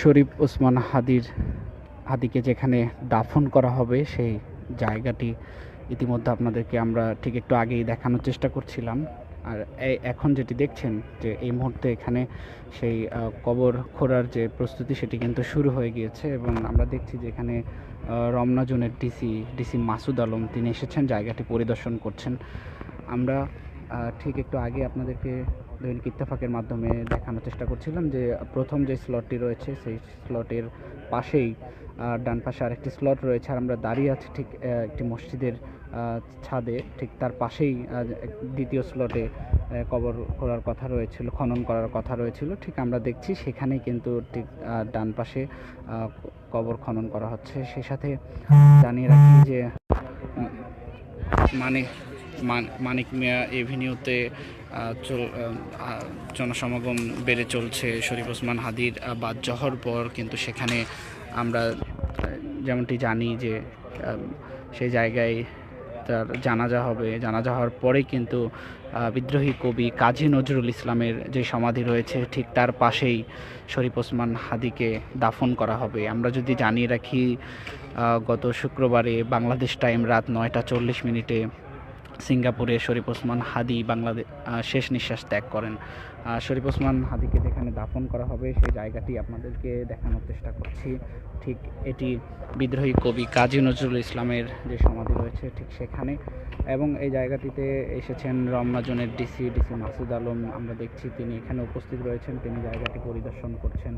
শরীফ ওসমান হাদির হাদিকে যেখানে দাফন করা হবে, সেই জায়গাটি ইতিমধ্যে আপনাদেরকে আমরা ঠিক একটু আগেই দেখানোর চেষ্টা করছিলাম। আর এখন যেটি দেখছেন যে এই মুহূর্তে এখানে সেই কবর খোঁড়ার যে প্রস্তুতি, সেটি কিন্তু শুরু হয়ে গিয়েছে এবং আমরা দেখছি যে এখানে রমনা জোনের ডিসি ডিসি মাসুদ আলম, তিনি এসেছেন, জায়গাটি পরিদর্শন করছেন। আমরা ঠিক একটু আগে আপনাদেরকে দৈনিক ইত্তেফাকের মাধ্যমে দেখানোর চেষ্টা করছিলাম যে প্রথম যে স্লটটি রয়েছে, সেই স্লটের পাশেই ডান পাশে আরেকটি স্লট রয়েছে আর আমরা দাঁড়িয়ে আছি ঠিক একটি মসজিদের ছাদে। ঠিক তার পাশেই দ্বিতীয় স্লটে কবর করার কথা রয়েছিল, খনন করার কথা রয়েছিল। ঠিক আমরা দেখছি সেখানেই কিন্তু ঠিক ডান পাশে কবর খনন করা হচ্ছে। সেই সাথে জানিয়ে রাখি যে মানে মান- মানিক মিয়া এভিনিউতে জনসমাগম বেড়ে চলছে। শরীফ ওসমান হাদির বাদ জহর পর কিন্তু সেখানে আমরা যেমনটি জানি যে সেই জায়গায় তার জানাজা হবে। জানাজা হওয়ার পরে কিন্তু বিদ্রোহী কবি কাজী নজরুল ইসলামের যে সমাধি রয়েছে, ঠিক তার পাশেই শরীফ ওসমান হাদিকে দাফন করা হবে। আমরা যদি জানিয়ে রাখি গত শুক্রবারে বাংলাদেশ টাইম রাত নয়টা চল্লিশ মিনিটে সিঙ্গাপুরে শরীফ ওসমান হাদি বাংলাদেশ শেষ নিঃশ্বাস ত্যাগ করেন। শরীফ ওসমান হাদিকে যেখানে দাফন করা হবে, সেই জায়গাটি আপনাদেরকে দেখানোর চেষ্টা করছি। ঠিক এটি বিদ্রোহী কবি কাজী নজরুল ইসলামের যে সমাধি রয়েছে ঠিক সেখানে। এবং এই জায়গাটিতে এসেছেন রমনা জোনের ডিসি ডিসি মাসুদ আলম। আমরা দেখছি তিনি এখানে উপস্থিত রয়েছেন, তিনি জায়গাটি পরিদর্শন করছেন।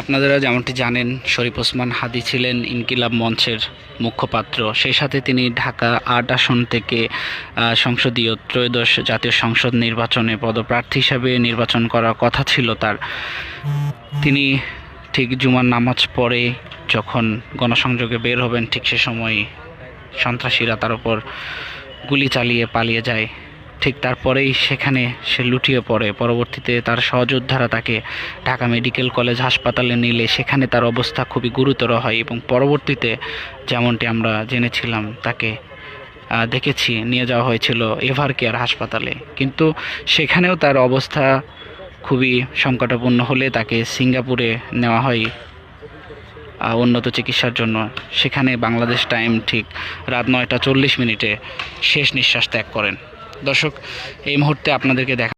আপনারা যেমনটি জানেন, শরীফ ওসমান হাদি ছিলেন ইনকিলাব মঞ্চের মুখপাত্র। সেই সাথে তিনি ঢাকা আট আসন থেকে সংসদীয় ত্রয়োদশ জাতীয় সংসদ নির্বাচনে পদপ্রার্থী হিসাবে নির্বাচন করার কথা ছিল তার। তিনি ঠিক জুমার নামাজ পড়ে যখন গণসংযোগে বের হবেন, ঠিক সে সময় সন্ত্রাসীরা তার উপর গুলি চালিয়ে পালিয়ে যায়। ঠিক তারপরেই সেখানে সে লুটিয়ে পড়ে। পরবর্তীতে তার সহযোদ্ধারা তাকে ঢাকা মেডিকেল কলেজ হাসপাতালে নিলে। সেখানে তার অবস্থা খুবই গুরুতর হয় এবং পরবর্তীতে যেমনটি আমরা জেনেছিলাম, তাকে দেখেছি, নিয়ে যাওয়া হয়েছিল এভার কেয়ার হাসপাতালে। কিন্তু সেখানেও তার অবস্থা খুবই সংকটাপূর্ণ হলে তাকে সিঙ্গাপুরে নেওয়া হয় উন্নত চিকিৎসার জন্য। সেখানে বাংলাদেশ টাইম ঠিক রাত নয়টা চল্লিশ মিনিটে শেষ নিঃশ্বাস ত্যাগ করেন। দর্শক এই মুহূর্তে আপনাদেরকে দেখা